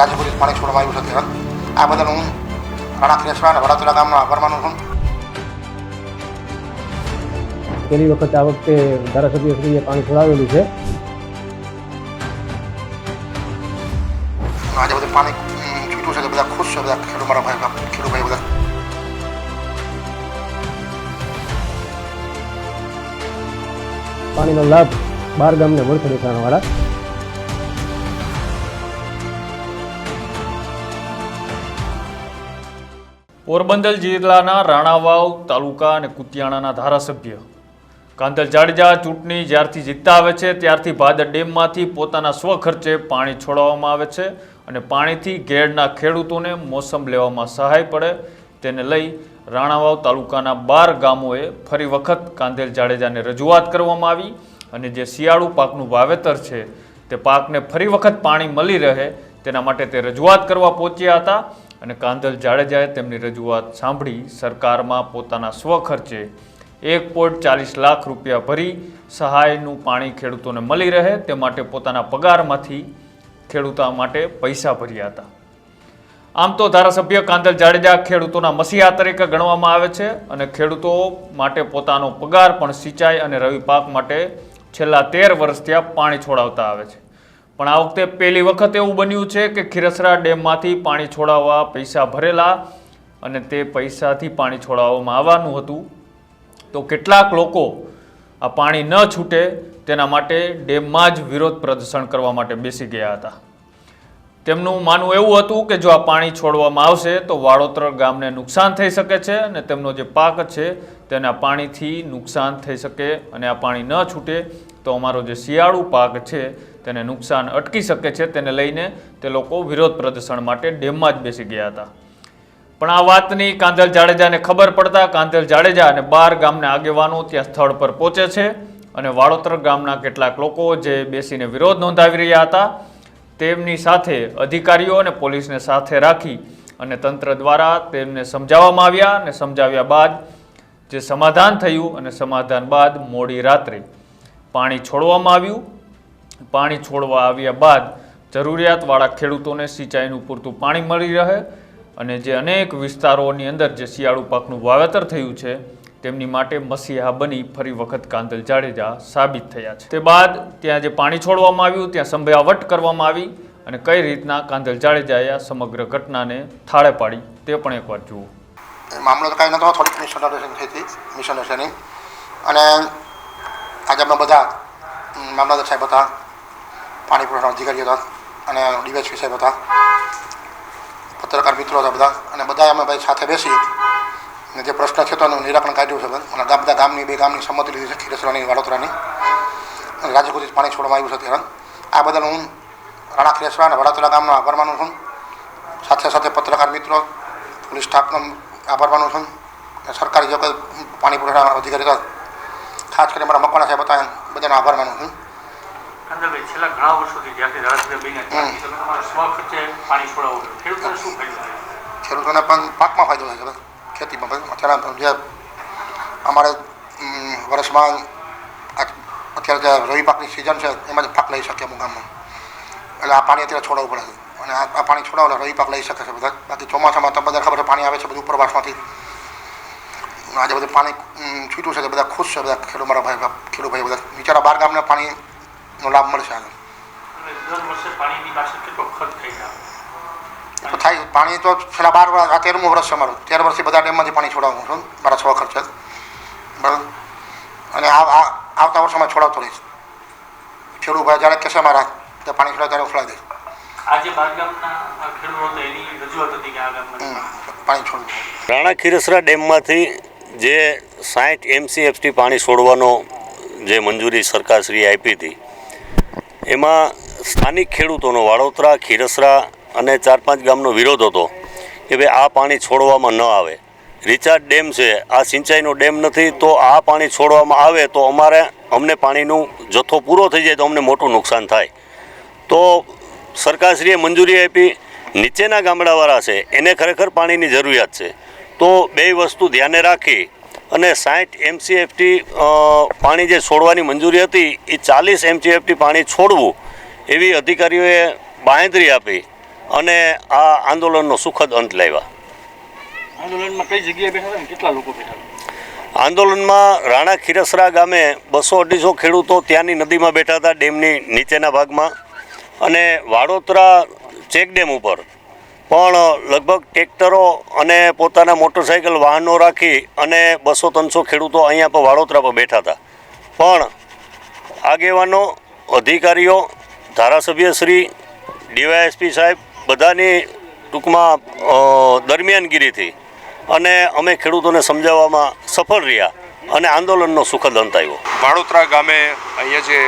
રાજ્યપુરી પાણી છોડવામાં આવ્યું છે અત્યારે. આ બદલ હું રાણા ક્રેસરા અને વડાતરા ગામનો આભાર માનું છું. પહેલી વખત આ વખતે ધારાસભ્યશ્રીએ પાણી છોડાવેલું છે. આજે બધું પાણી છૂટું છે તો બધા ખુશ છે બધા ખેડૂત મારા ભાઈ ખેડૂત ભાઈ બધા. પાણીનો લાભ બાર ગામને મળશે નીચાણવાળા પોરબંદર જિલ્લાના રાણાવાવ તાલુકા અને કુતિયાણાના ધારાસભ્ય. કાંતલ જાડેજા ચૂંટણી જ્યારથી જીતતા આવે છે, ત્યારથી ભાદર ડેમમાંથી પોતાના સ્વખર્ચે પાણી છોડવામાં આવે છે અને પાણીથી ઘેડના ખેડૂતોને મોસમ લેવામાં સહાય પડે. તેને લઈ રાણાવાવ તાલુકાના બાર ગામોએ ફરી વખત કાંધેલ જાડેજાને રજૂઆત કરવામાં આવી અને જે શિયાળુ પાકનું વાવેતર છે તે પાકને ફરી વખત પાણી મળી રહે તેના માટે તે રજૂઆત કરવા પહોંચ્યા હતા. અને કાંધલ જાડેજાએ તેમની રજૂઆત સાંભળી સરકારમાં પોતાના સ્વખર્ચે એક પોઈન્ટ ચાલીસ લાખ રૂપિયા ભરી સહાયનું પાણી ખેડૂતોને મળી રહે તે માટે પોતાના પગારમાંથી ખેડૂતો માટે પૈસા ભર્યા હતા. આમ તો ધારાસભ્ય કાંધલ જાડેજા ખેડૂતોના મસીહા તરીકે ગણવામાં આવે છે અને ખેડૂતો માટે પોતાનો પગાર પણ સિંચાઈ અને રવિ પાક માટે છેલ્લા તેર વર્ષથી આ પાણી છોડાવતા આવે છે. પણ આ વખતે પહેલી વખત એવું બન્યું છે કે ખીરસરા ડેમમાંથી પાણી છોડાવવા પૈસા ભરેલા અને તે પૈસાથી પાણી છોડાવવામાં આવવાનું હતું. તો કેટલાક લોકો આ પાણી ન છૂટે તેના માટે ડેમમાં જ વિરોધ પ્રદર્શન કરવા માટે બેસી ગયા હતા. તેમનું માનવું એવું હતું કે જો આ પાણી છોડવામાં આવશે, તો વાળોતર ગામને નુકસાન થઈ શકે છે અને તેમનો જે પાક છે, તેને પાણીથી નુકસાન થઈ શકે અને આ પાણી ન છૂટે, તો અમારો જે શિયાળુ પાક છે, તેને નુકસાન અટકી શકે છે. તેને લઈને તે લોકો વિરોધ પ્રદર્શન માટે ડેમમાં જ બેસી ગયા હતા. પણ આ વાતની કાંધલ જાડેજાને ખબર પડતા કાંધલ જાડેજા અને બાર ગામના આગેવાનો ત્યાં સ્થળ પર પહોંચે છે અને વાળોતર ગામના કેટલાક લોકો જે બેસીને વિરોધ નોંધાવી રહ્યા હતા તેમની સાથે અધિકારીઓ અને પોલીસને સાથે રાખી અને તંત્ર દ્વારા તેમને સમજાવવામાં આવ્યા અને સમજાવ્યા બાદ જે સમાધાન થયું અને સમાધાન બાદ મોડી રાત્રે પાણી છોડવામાં આવ્યું. પાણી છોડવા આવ્યા બાદ જરૂરિયાતવાળા ખેડૂતોને સિંચાઈનું પૂરતું પાણી મળી રહે અને જે અનેક વિસ્તારોની અંદર જે શિયાળુ પાકનું વાવેતર થયું છે તેમની માટે મસીહા બની ફરી વખત કાંદલ જાડેજા સાબિત થયા છે. તે બાદ ત્યાં જે પાણી છોડવામાં આવ્યું, ત્યાં સંભ્યાવટ કરવામાં આવી અને કઈ રીતના કાંદલ જાડેજાએ આ સમગ્ર ઘટનાને થાળે પાડી તે પણ એકવાર જુઓ. એ મામલો તો નહોતો, થોડીક મિસઅન્ડરસ્ટેન્ડિંગ થઈ હતી મિસઅન્ડરસ્ટેન્ડિંગ અને આજે અમે બધા મામલતદાર સાહેબ હતા, પાણી પુરવઠા અધિકારી હતા, અને ડીવાયસપી સાહેબ હતા, પત્રકાર મિત્રો હતા બધા, અને બધા અમે ભાઈ સાથે બેસી અને જે પ્રશ્ન છે તો એનું નિરાકરણ કાઢ્યું છે અને બધા ગામની બે ગામની સંમતિ લીધી છે ખીરેસરાની વાડોતરાની અને રાજકોટથી પાણી છોડવામાં આવ્યું છે ત્યારે આ બદલ હું રાણા ખીરસરા અને વડાતરા ગામનો આભાર માનું છું. સાથે સાથે પત્રકાર મિત્રો પોલીસ સ્ટાફનો આભાર માનું છું. અને સરકારી જે કંઈ પાણી પુરવઠા અધિકારી ખાસ કરીને મારા મકવાણા સાહેબ હતા બધાનો આભાર માનું છું. કાંદાભાઈ છેલ્લા ઘણા વર્ષોથી જ્યાંથી ધારાસભ્ય બન્યા ત્યારથી તમે તમારા સ્વખર્ચે પાણી છોડાવો ખેડૂતોને શું ફાયદો ખેડૂતોને પણ પાકમાં ફાયદો થાય છે. ખેતીમાં અત્યારે અમારે વર્ષમાં અત્યારે જે રવિ પાકની સિઝન છે, એમાં જ પાક લઈ શકીએ અમુક ગામમાં. એટલે આ પાણી અત્યારે છોડાવવું પડે છે. અને આ પાણી છોડાવે રવિ પાક લઈ શકે છે બધા. બાકી ચોમાસામાં તો બધા ખબર છે પાણી આવે છે બધું ઉપરવાસમાંથી. આજે બધું પાણી છૂટ્યું છે બધા ખુશ છે બધા ખેડૂત મારા ભાઈ, ખેડૂત ભાઈ બધા. બિચારા બાર ગામને પાણીનો લાભ મળશે આગળ થાય પાણી તો છેલ્લા બાર વર્ષ આ તેરમું વર્ષ છે મારું તેર વર્ષથી બધા ડેમમાંથી પાણી છોડાવું છું મારા છ ખર્ચે બરાબર? અને આવતા વર્ષોમાં છોડાવતો રહીશ. ખેડૂત ભાઈ જ્યારે કહેશે મારા કે પાણી છોડાવ ત્યારે ઉફળાવી દઈશ. આજે બાર ગામના આ ખેડૂતો હતા એની રજૂઆત હતી કે આ ગામના હમ, પાણી છોડવું. રાણા ખીરસરા ડેમમાંથી જે સાઠ એમસીએફટી પાણી છોડવાનો જે મંજૂરી સરકારશ્રીએ આપી હતી એમાં સ્થાનિક ખેડૂતોનો વડોદરા ખીરસરા અને ચાર પાંચ ગામનો વિરોધ હતો કે ભાઈ આ પાણી છોડવામાં ન આવે. રિચાર્જ ડેમ છે, આ સિંચાઈનો ડેમ નથી, તો આ પાણી છોડવામાં આવે તો અમારે, અમને પાણીનું જથ્થો પૂરો થઈ જાય તો અમને મોટું નુકસાન થાય. તો સરકારશ્રીએ મંજૂરી આપી, નીચેના ગામડાવાળા છે, એને ખરેખર પાણીની જરૂરિયાત છે. તો બે વસ્તુ ધ્યાને રાખી અને સાઠ એમસીએફટી પાણી જે છોડવાની મંજૂરી હતી, એ ચાલીસ એમસીએફટી પાણી છોડવું એવી અધિકારીઓએ બાંયધરી આપી. અને આ આંદોલનનો સુખદ અંત લાવ્યા. આંદોલનમાં કઈ જગ્યાએ બેઠા ને? કેટલા લોકો બેઠા આંદોલનમાં રાણા ખીરસરા ગામે બસો અઢીસો ખેડૂતો ત્યાંની નદીમાં બેઠા હતા ડેમની નીચેના ભાગમાં. અને વાડોદરા ચેકડેમ ઉપર પણ લગભગ ટ્રેક્ટરો અને પોતાના મોટરસાઇકલ વાહનો રાખી અને બસો ત્રણસો ખેડૂતો અહીંયા પર વાડોદરા પર બેઠા હતા. પણ આગેવાનો અધિકારીઓ ધારાસભ્યશ્રી ડીવાયએસપી સાહેબ બધાની ટૂંકમાં દરમિયાનગીરીથી. અને અમે ખેડૂતોને સમજાવવામાં સફળ રહ્યા અને આંદોલનનો સુખદ અંત આવ્યો. વાડોદરા ગામે અહીંયા જે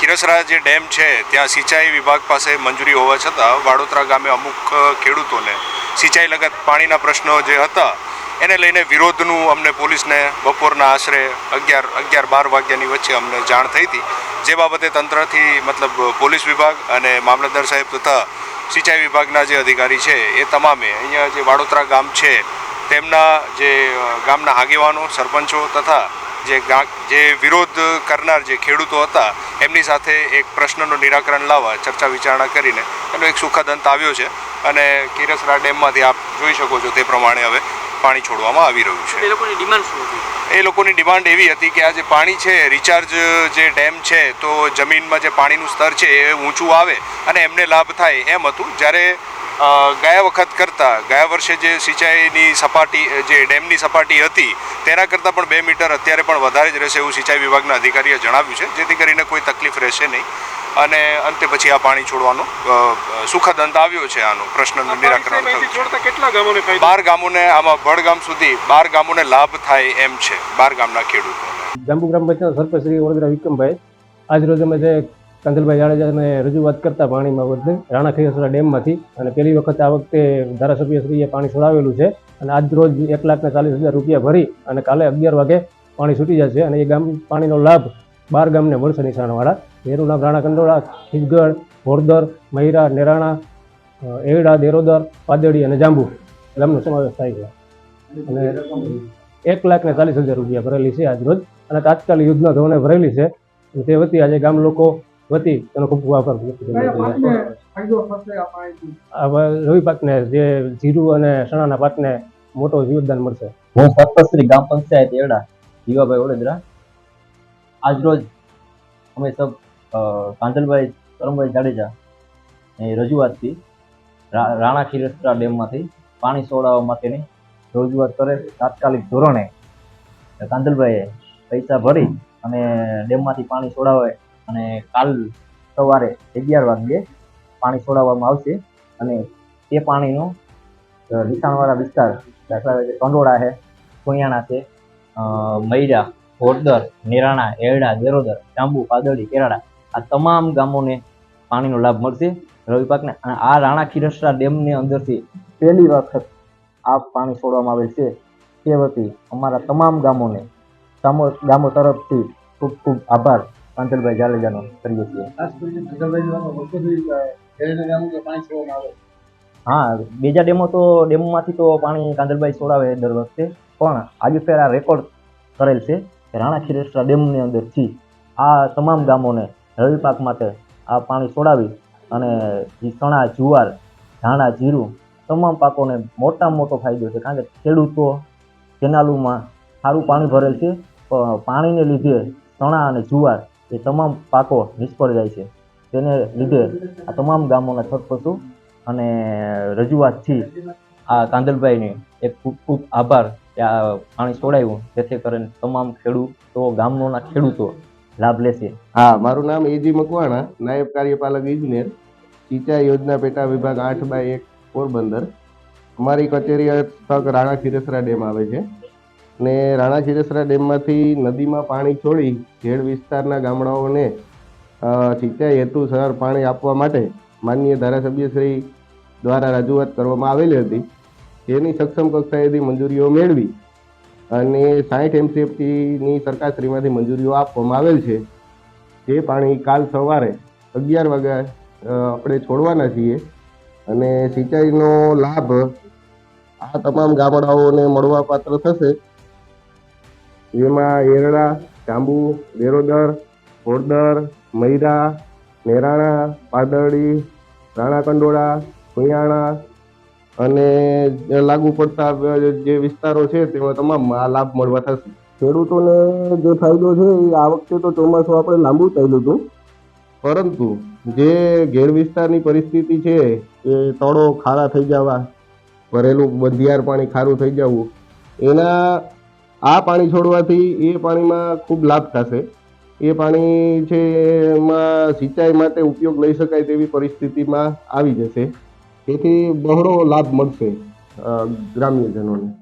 કિરસરા જે ડેમ છે, ત્યાં સિંચાઈ વિભાગ પાસે મંજૂરી હોવા છતાં વાડોદરા ગામે અમુક ખેડૂતોને સિંચાઈ લગત પાણીના પ્રશ્નો જે હતા એને લઈને વિરોધનું અમને પોલીસને બપોરના આશરે અગિયાર અગિયાર, બાર વાગ્યાની વચ્ચે અમને જાણ થઈ હતી. જે બાબતે તંત્રથી મતલબ પોલીસ વિભાગ અને મામલતદાર સાહેબ તથા સિંચાઈ વિભાગના જે અધિકારી છે, એ તમામે અહીંયા જે વાડોદરા ગામ છે, તેમના જે ગામના આગેવાનો, સરપંચો તથા જે જે વિરોધ કરનાર જે ખેડૂતો હતા, એમની સાથે એક પ્રશ્નનું નિરાકરણ લાવવા, ચર્ચા વિચારણા કરીને એનો એક સુખદ અંત આવ્યો છે. અને કિરસરા ડેમમાંથી આપ જોઈ શકો છો તે પ્રમાણે હવે પાણી છોડવામાં આવી રહ્યું છે. એ લોકોની ડિમાન્ડ શું હતી? એ લોકોની ડિમાન્ડ એવી હતી કે આ જે પાણી છે રિચાર્જ જે ડેમ છે તો જમીનમાં જે પાણીનું સ્તર છે એ ઊંચું આવે અને એમને લાભ થાય એમ હતું. જ્યારે ગયા વખત કરતાં ગયા વર્ષે જે સિંચાઈની સપાટી જે ડેમની સપાટી હતી તેના કરતાં પણ બે મીટર અત્યારે પણ વધારે જ રહેશે એવું સિંચાઈ વિભાગના અધિકારીએ જણાવ્યું છે. જેથી કરીને કોઈ તકલીફ રહેશે નહીં. અને અંતે પછી આ પાણી છોડવાનો. સુખદ અંત આવ્યો છે આનો પ્રશ્નનું નિરાકરણ થયું કેટલા ગામોને ફાયદો બાર ગામોને આમાં ભડગામ સુધી બાર ગામોને લાભ થાય એમ છે બાર ગામના ખેડૂતોને. જાંબુ ગ્રામ પંચાયત સરપંચ શ્રી વડોદરા વિક્રમભાઈ આજ રોજ અમે જે કંદલભાઈ જાડેજાને રજૂઆત કરતા પાણીમાં બદલે રાણા ખૈસરા ડેમમાંથી અને પહેલી વખત આ વખતે ધારાસભ્યશ્રીએ પાણી છોડાવેલું છે અને આજ રોજ એક લાખને ચાલીસ હજાર રૂપિયા ભરી અને કાલે અગિયાર વાગે પાણી છૂટી જશે અને એ ગામ પાણીનો લાભ બાર ગામને મળશે નિશાણવાળા. એનું નામ કંડોળા, ખીજગઢ ભોરદર મહિરા નેરાણા એડા દેરોદર પાદડી અને જાંબુ. ગામનો સમાવેશ થાય છે. અને એક લાખ ને ચાલીસ હજાર રૂપિયા ભરેલી છે આજ રોજ અને તાત્કાલિક યુદ્ધના ધોરણે ભરેલી છે. અને તે વતી આજે ગામ લોકો વતી તેનો ખૂબ ખૂબ આભાર વ્યક્ત રવિ પાકને જે જીરું અને ચણાના પાકને મોટો યોગદાન મળશે. હું ગ્રામ પંચાયત એડા જીવાભાઈ વડોદરા. આજરોજ અમે સબ અ, કાંજલભાઈ કરમભાઈ જાડેજા એ રજૂઆતથી રાણા ખીરસરા ડેમમાંથી પાણી છોડાવવા માટેની રજૂઆત કરે. તાત્કાલિક ધોરણે કાંજલભાઈએ પૈસા ભરી અને ડેમમાંથી પાણી છોડાવે અને કાલ સવારે અગિયાર વાગ્યે પાણી છોડાવવામાં આવશે અને તે પાણીનો નિશાણવાળા વિસ્તાર દાખલા તરીકે કંડોળા છે કોયાણા છે મૈરા ઘોડદર નિરાણા એરડા દેરોદર જાંબુ પાદળી કેરાડા આ તમામ ગામોને પાણીનો લાભ મળશે રવિ પાકને. અને આ રાણા ખીરસરા ડેમની અંદરથી પહેલી વખત આ પાણી છોડવામાં આવેલ છે. તે વતી અમારા તમામ ગામોને ગામો ગામો તરફથી ખૂબ ખૂબ આભાર પાંચલભાઈ જાડેજાનો કરીએ છીએ. હા બીજા ડેમો તો ડેમોમાંથી તો પાણી કાંદલભાઈ છોડાવે દર વખતે. પણ આજે ફેર આ રેકોર્ડ કરેલ છે. રાણા ખીરેસરા ડેમની અંદરથી આ તમામ ગામોને રવિ પાક માટે આ પાણી છોડાવી અને ચણા, જુવાર, ધાણા, જીરું તમામ પાકોને મોટામાં મોટો ફાયદો છે. કારણ કે ખેડૂતો કેનાલોમાં સારું પાણી ભરેલ છે પણ પાણીને લીધે ચણા અને જુવાર એ તમામ પાકો નિષ્ફળ જાય છે. તેને લીધે આ તમામ ગામોના સરપંચો અને રજૂઆતથી આ કાંદલભાઈને એક ખૂબ ખૂબ આભાર. આ પાણી છોડાયું. જેથી કરીને તમામ ખેડૂતો ગામોના ખેડૂતો લાભ લેશે. હા, મારું નામ એજી મકવાણા, નાયબ કાર્યપાલક ઇજનેર સિંચાઈ યોજના પેટા વિભાગ આઠ બાય એક પોરબંદર. અમારી કચેરી તક રાણા ખીરસરા ડેમ આવે છે. ને રાણા ખીરસરા ડેમમાંથી નદીમાં પાણી છોડી ખેડ વિસ્તારના ગામડાઓને સિંચાઈ હેતુસર પાણી આપવા માટે માનનીય ધારાસભ્યશ્રી દ્વારા રજૂઆત કરવામાં આવેલી હતી. જેની સક્ષમ કક્ષાએથી મંજૂરીઓ મેળવી અને સાઠ એમસીએફટીની સરકારશ્રીમાંથી મંજૂરીઓ આપવામાં આવેલ છે. જે પાણી કાલ સવારે અગિયાર વાગ્યા આપણે છોડવાના છીએ અને સિંચાઈનો લાભ આ તમામ ગામડાઓને મળવા પાત્ર થશે. જેમાં એરડા, જાંબુ દેરોદર ઘોડદર મૈરા નેરાણા પાદરડી રાણા કંડોળા ભુયાણા અને લાગુ પડતા જે વિસ્તારો છે તેમાં તમામ આ લાભ મળવા થશે. ખેડૂતોને જે ફાયદો છે એ આ વખતે તો ચોમાસું આપણે લાંબુ થયેલું હતું. પરંતુ જે ઘેર વિસ્તારની પરિસ્થિતિ છે એ તળો ખારા થઈ જવા ભરેલું બંધિયાર પાણી ખારું થઈ જવું એના આ પાણી છોડવાથી એ પાણીમાં ખૂબ લાભ થશે. એ પાણી છે એમાં સિંચાઈ માટે ઉપયોગ લઈ શકાય તેવી પરિસ્થિતિમાં આવી જશે. તેથી બહોળો લાભ મળશે ગ્રામ્યજનોને.